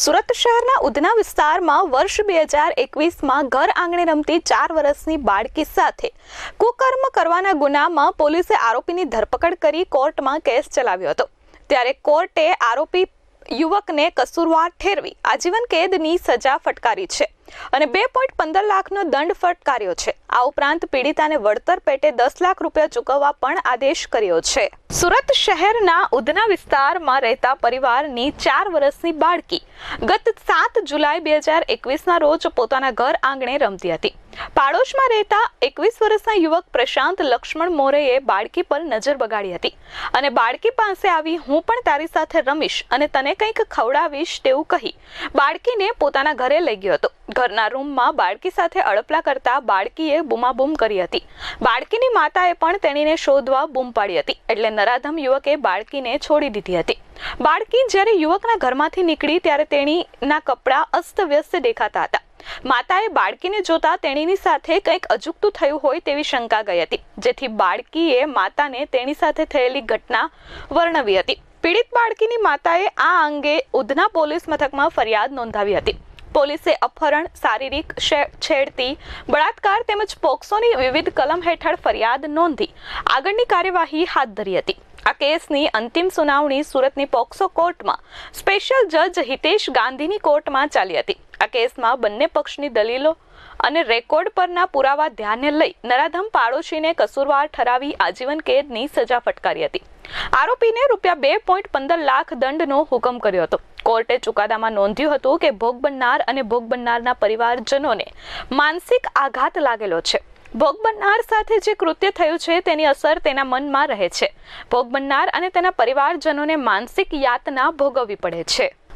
સુરત શહેરના ઉધના વિસ્તારમાં વર્ષ બે હજાર એકવીસમાં ઘર આંગણે રમતી ચાર વર્ષની બાળકી સાથે કુકર્મ કરવાના ગુનામાં પોલીસે આરોપીની ધરપકડ કરી કોર્ટમાં કેસ ચલાવ્યો હતો. ત્યારે કોર્ટે આરોપી યુવકને કસૂરવાર ઠેરવી, આજીવન કેદની સજા ફટકારી છે અને બે પોઈન્ટ પંદર લાખનો દંડ ફટકાર્યો છે. આ ઉપરાંત પીડિતાને વળતર પેટે દસ લાખ રૂપિયા ચૂકવવા પણ આદેશ કર્યો છે. સુરત શહેરના ઉધના વિસ્તારમાં રહેતા પરિવારની ચાર વર્ષની બાળકી ગત સાત જુલાઈ બે હજાર એકવીસના રોજ પોતાના ઘર આંગણે રમતી હતી. પાડોશમાં રહેતા એકવીસ વર્ષના યુવક પ્રશાંત લક્ષ્મણ મોરેએ બાળકી પર નજર બગાડી હતી. અને બાળકી પાસે આવી હું પણ તારી સાથે રમીશ અને તને કંઈક ખવડાવીશ તેવું કહી બાળકીને પોતાના ઘરે લઈ ગયો હતો. ઘરના રૂમમાં બાળકી સાથે અડપલા કરતા બાળકીએ બૂમાબૂમ કરી હતી. બાળકીની માતાએ પણ તેણીને શોધવા બૂમ પાડી હતી એટલે નરાધમ યુવકે બાળકીને છોડી દીધી હતી. બાળકી જ્યારે યુવકના ઘરમાંથી નીકળી ત્યારે તેણીના કપડાં અસ્તવ્યસ્ત દેખાતા હતા. માતાએ બાળકીને જોતા તેણીની સાથે કંઈક અજુકતું થયું હોય તેવી શંકા ગઈ હતી. જેથી બાળકીએ માતાને તેણી સાથે થયેલી ઘટના વર્ણવી હતી. પીડિત બાળકીની માતાએ આ અંગે ઉધના પોલીસ મથકમાં ફરિયાદ નોંધાવી હતી. પોલીસે અપહરણ, શારીરિક છેડતી, બળાત્કાર તેમજ પોક્સોની વિવિધ કલમ હેઠળ ફરિયાદ નોંધી આગળની કાર્યવાહી હાથ ધરી હતી. આ કેસની અંતિમ સુનાવણી સુરતની પોક્સો કોર્ટમાં સ્પેશિયલ જજ હિતેશ ગાંધીની કોર્ટમાં ચાલી હતી. આ કેસમાં બંને પક્ષની દલીલો અને રેકોર્ડ પરના પુરાવા ધ્યાને લઈ નરાધમ પાડોશીને કસૂરવાર ઠરાવી આજીવન કેદની સજા ફટકારી હતી. આરોપીને રૂપિયા બે પોઈન્ટ પંદર લાખ દંડનો હુકમ કર્યો હતો. કોર્ટે ચુકાદામાં નોંધ્યું હતું કે ભોગ બનનાર અને ભોગ બનનારના પરિવારજનોને માનસિક આઘાત લાગેલો છે. ભોગ બનનાર સાથે જે કૃત્ય થયું છે તેની અસર તેના મનમાં રહે છે. ભોગ બનનાર અને તેના પરિવારજનોને માનસિક યાતના ભોગવવી પડે છે.